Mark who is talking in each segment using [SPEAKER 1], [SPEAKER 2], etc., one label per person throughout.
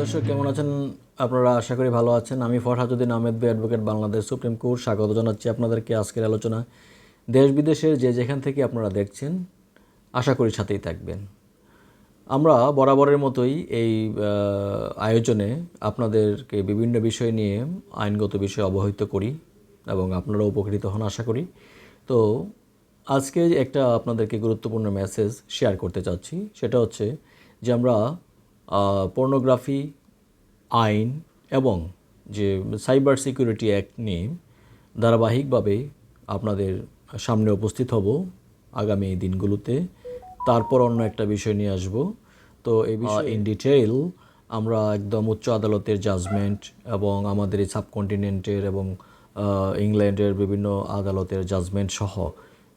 [SPEAKER 1] দর্শক, কেমন আছেন? আপনারা আশা করি ভালো আছেন। আমি Farhajuddin Ahmed, B advocate Bangladesh supreme court. স্বাগত জানাচ্ছি আপনাদেরকে আজকের আলোচনা। দেশ বিদেশের যে যেখান থেকে আপনারা দেখছেন, আশা করি সাথেই থাকবেন। আমরা বরাবরের মতোই এই আয়োজনে আপনাদেরকে বিভিন্ন বিষয় নিয়ে আইনগত বিষয়ে অবহিত করি এবং আপনারা উপকৃত হন, আশা করি। তো আজকে একটা আপনাদেরকে গুরুত্বপূর্ণ মেসেজ শেয়ার করতে চাচ্ছি। সেটা হচ্ছে যে আমরা পর্নোগ্রাফি আইন এবং যে সাইবার সিকিউরিটি অ্যাক্ট নিয়ে ধারাবাহিকভাবে আপনাদের সামনে উপস্থিত হব আগামী দিনগুলোতে। তারপর অন্য একটা বিষয় নিয়ে আসব। তো এই বিষয়ে ইন ডিটেইল আমরা একদম উচ্চ আদালতের জাজমেন্ট এবং আমাদের এই সাবকন্টিনেন্টের এবং ইংল্যান্ডের বিভিন্ন আদালতের জাজমেন্ট সহ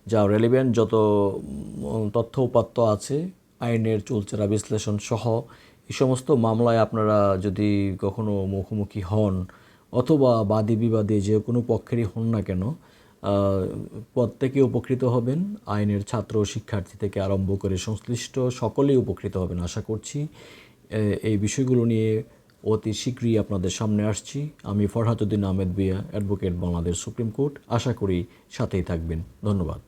[SPEAKER 1] যা রেলিভেন্ট যত তথ্য উপাত্ত আছে আইনের চুলচেরা বিশ্লেষণ সহ এই সমস্ত মামলায় আপনারা যদি কখনো মুখোমুখি হন অথবা বাদী বিবাদী যে কোনো পক্ষেরই হন না কেন প্রত্যেকে উপকৃত হবেন, আইনের ছাত্র শিক্ষার্থী থেকে আরম্ভ করে সংশ্লিষ্ট সকলেই উপকৃত হবেন আশা করছি। এই বিষয়গুলো নিয়ে অতি শীঘ্রই আপনাদের সামনে আসছি। আমি Farhatuddin Ahmed BA advocate Bangladesh supreme court. আশা করি সাথেই থাকবেন। ধন্যবাদ।